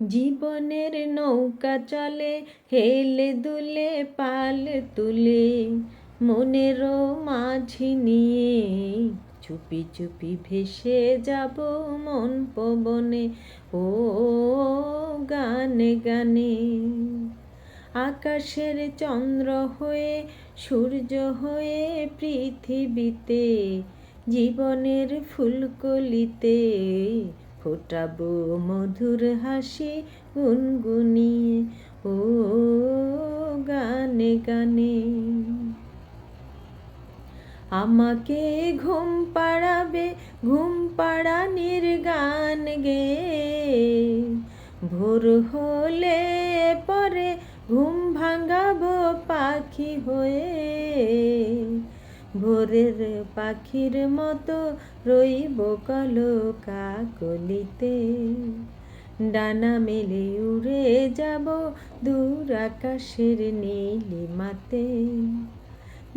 জীবনের নৌকা চলে, হেলে দুলে, পাল তুলে। মনেরও মাঝি নিয়ে চুপি চুপি ভেসে যাব মন পবনে। ও গানে গানে। আকাশের চন্দ্র হয়ে, সূর্য হয়ে পৃথিবীতে, জীবনের ফুলকলিতে ফোটাবো মধুর হাসি গুনগুনিয়ে ও গানে গানে। আমাকে ঘুম পাড়াবে, ঘুম পাড়ানির গান গে। ভোর হলে পরে ঘুম ভাঙাবো পাখি হয়ে। ভোরের পাখির মতো রইব কলো কাকলিতে ডানা মেলে উড়ে যাব দূর আকাশের নীলিমাতে।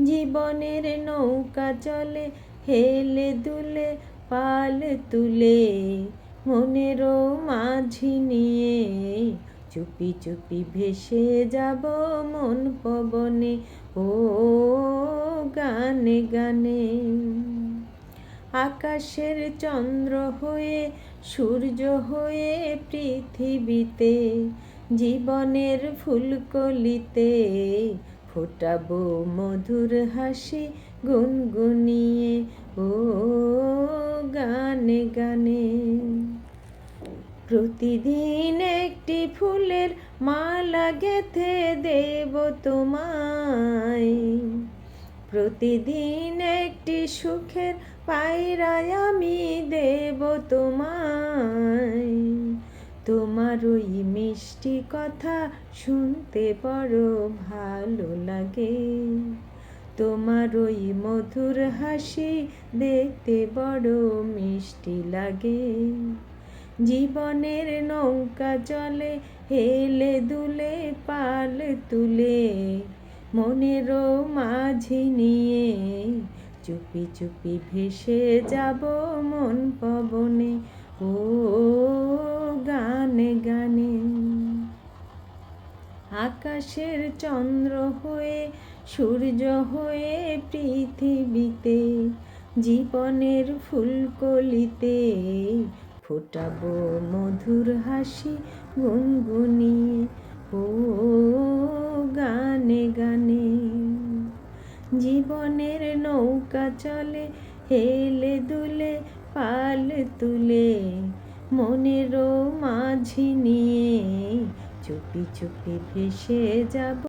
জীবনের নৌকা চলে, হেলে দুলে, পাল তুলে মনেরও মাঝি নিয়ে চুপি চুপি ভেসে যাব মন পবনে। ও গানে গানে। আকাশের চন্দ্র হয়ে, সূর্য হয়ে পৃথিবীতে, জীবনের ফুলকলিতে ফোটাবো মধুর হাসি গুনগুনিয়ে। ও গানে গানে। প্রতিদিন একটি ফুলের মালা গেথে দেব তোমায়। প্রতিদিন একটি সুখের পায়রায় আমি দেব তোমায়। তোমার ওই মিষ্টি কথা শুনতে বড় ভালো লাগে। তোমার ওই মধুর হাসি দেখতে বড় মিষ্টি লাগে। জীবনের নৌকা চলে হেলে দুলে পাল তুলে মনেরও মাঝি নিয়ে চুপি চুপি ভেসে যাব মন পবনে। ও গানে গানে। আকাশের চন্দ্র হয়ে, সূর্য হয়ে পৃথিবীতে, জীবনের ফুলকলিতে ফোটাবো মধুর হাসি গুনগুনিয়ে। নৌকা চলে হেলে দুলে পাল তুলে। মনেরও মাঝি নিয়ে চুপি চুপি ভেসে যাব।